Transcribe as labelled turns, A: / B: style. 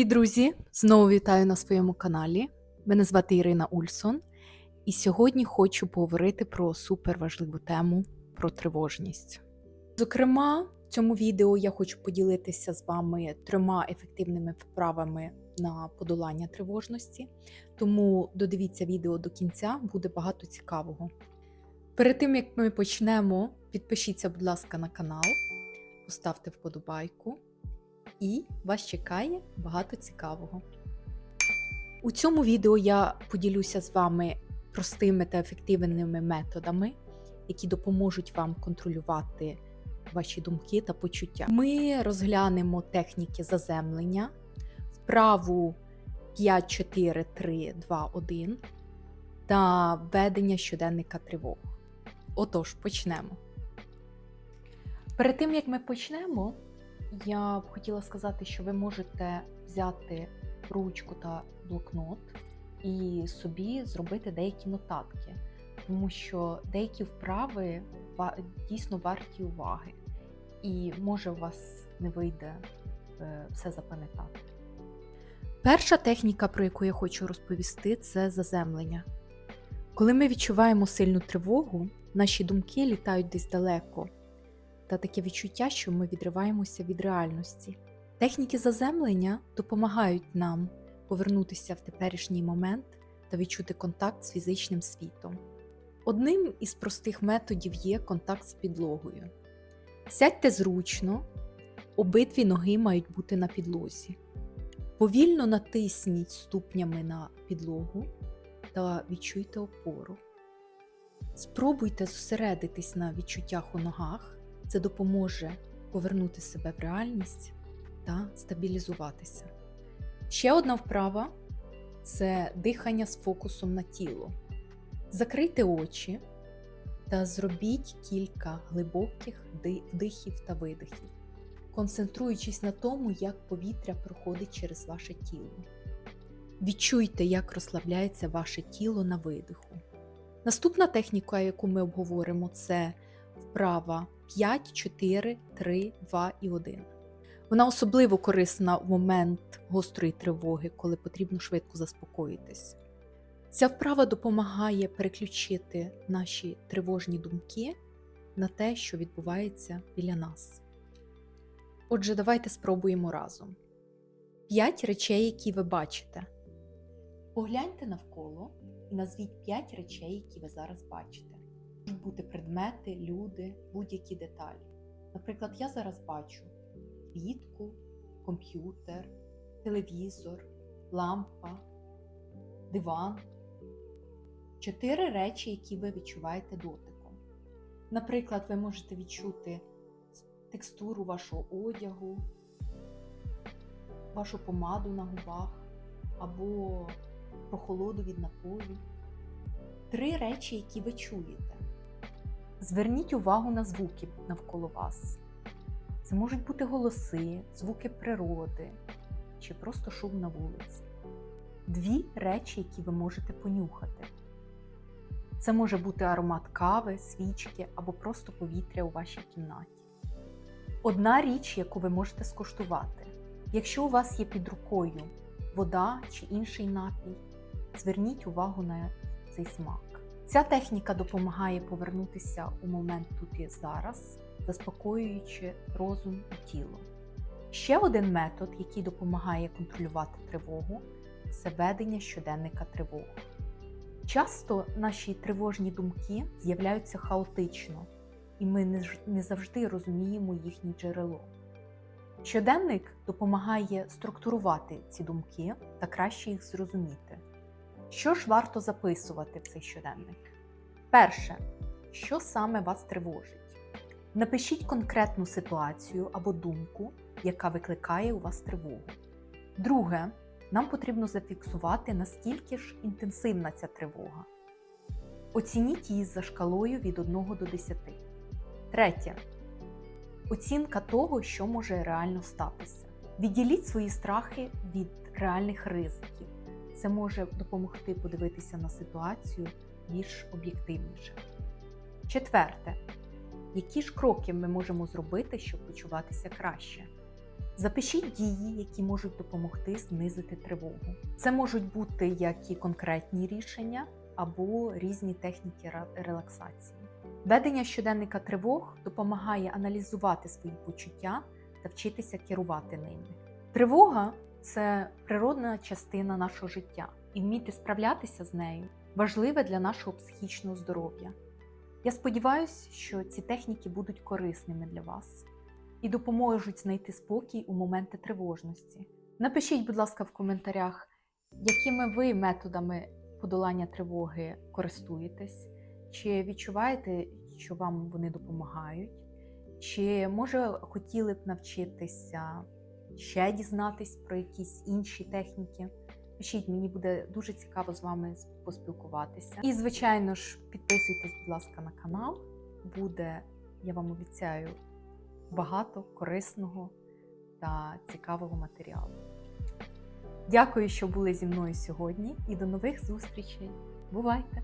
A: Привіт, друзі! Знову вітаю на своєму каналі. Мене звати Ірина Ульсон, і сьогодні хочу поговорити про суперважливу тему про тривожність. Зокрема, в цьому відео я хочу поділитися з вами трьома ефективними вправами на подолання тривожності, тому додивіться відео до кінця, буде багато цікавого. Перед тим як ми почнемо, підпишіться, будь ласка, на канал, поставте вподобайку і вас чекає багато цікавого. У цьому відео я поділюся з вами простими та ефективними методами, які допоможуть вам контролювати ваші думки та почуття. Ми розглянемо техніки заземлення, вправу 5, 4, 3, 2, 1 та ведення щоденника тривог. Отож, почнемо. Перед тим як ми почнемо, я б хотіла сказати, що ви можете взяти ручку та блокнот і собі зробити деякі нотатки, тому що деякі вправи дійсно варті уваги, і може у вас не вийде е, все запам'ятати. Перша техніка, про яку я хочу розповісти, це заземлення. Коли ми відчуваємо сильну тривогу, наші думки літають десь далеко та таке відчуття, що ми відриваємося від реальності. Техніки заземлення допомагають нам повернутися в теперішній момент та відчути контакт з фізичним світом. Одним із простих методів є контакт з підлогою. Сядьте зручно, обидві ноги мають бути на підлозі. Повільно натисніть ступнями на підлогу та відчуйте опору. Спробуйте зосередитись на відчуттях у ногах. Це допоможе повернути себе в реальність та стабілізуватися. Ще одна вправа це дихання з фокусом на тіло. Закрийте очі та зробіть кілька глибоких вдихів та видихів, концентруючись на тому, як повітря проходить через ваше тіло. Відчуйте, як розслабляється ваше тіло на видиху. Наступна техніка, яку ми обговоримо, це вправа 5, 4, 3, 2 і 1. Вона особливо корисна в момент гострої тривоги, коли потрібно швидко заспокоїтись. Ця вправа допомагає переключити наші тривожні думки на те, що відбувається біля нас. Отже, давайте спробуємо разом. 5 речей, які ви бачите. Погляньте навколо і назвіть 5 речей, які ви зараз бачите можуть бути предмети, люди, будь-які деталі. Наприклад, я зараз бачу квітку, комп'ютер, телевізор, лампа, диван. Чотири речі, які ви відчуваєте дотиком. Наприклад, ви можете відчути текстуру вашого одягу, вашу помаду на губах або прохолоду від напою. Три речі, які ви чуєте. Зверніть увагу на звуки навколо вас. Це можуть бути голоси, звуки природи чи просто шум на вулиці. Дві речі, які ви можете понюхати. Це може бути аромат кави, свічки або просто повітря у вашій кімнаті. Одна річ, яку ви можете скуштувати. Якщо у вас є під рукою вода чи інший напій, зверніть увагу на цей смак. Ця техніка допомагає повернутися у момент тут і зараз, заспокоюючи розум і тіло. Ще один метод, який допомагає контролювати тривогу, це ведення щоденника тривоги. Часто наші тривожні думки з'являються хаотично, і ми не завжди розуміємо їхнє джерело. Щоденник допомагає структурувати ці думки та краще їх зрозуміти. Що ж варто записувати в цей щоденник? Перше, що саме вас тривожить? Напишіть конкретну ситуацію або думку, яка викликає у вас тривогу. Друге, нам потрібно зафіксувати, наскільки ж інтенсивна ця тривога. Оцініть її за шкалою від 1 до 10. Третє. Оцінка того, що може реально статися. Відділіть свої страхи від реальних ризиків. Це може допомогти подивитися на ситуацію більш об'єктивніше. Четверте, які ж кроки ми можемо зробити, щоб почуватися краще? Запишіть дії, які можуть допомогти знизити тривогу. Це можуть бути як і конкретні рішення або різні техніки релаксації. Ведення щоденника тривог допомагає аналізувати свої почуття та вчитися керувати ними. Тривога це природна частина нашого життя, і вміти справлятися з нею важливе для нашого психічного здоров'я. Я сподіваюся, що ці техніки будуть корисними для вас і допоможуть знайти спокій у моменти тривожності. Напишіть, будь ласка, в коментарях, якими ви методами подолання тривоги користуєтесь, чи відчуваєте, що вам вони допомагають, чи може хотіли б навчитися ще дізнатись про якісь інші техніки. Пишіть, мені буде дуже цікаво з вами поспілкуватися. І, звичайно ж, підписуйтесь, будь ласка, на канал. Буде, я вам обіцяю, багато корисного та цікавого матеріалу. Дякую, що були зі мною сьогодні, і до нових зустрічей. Бувайте!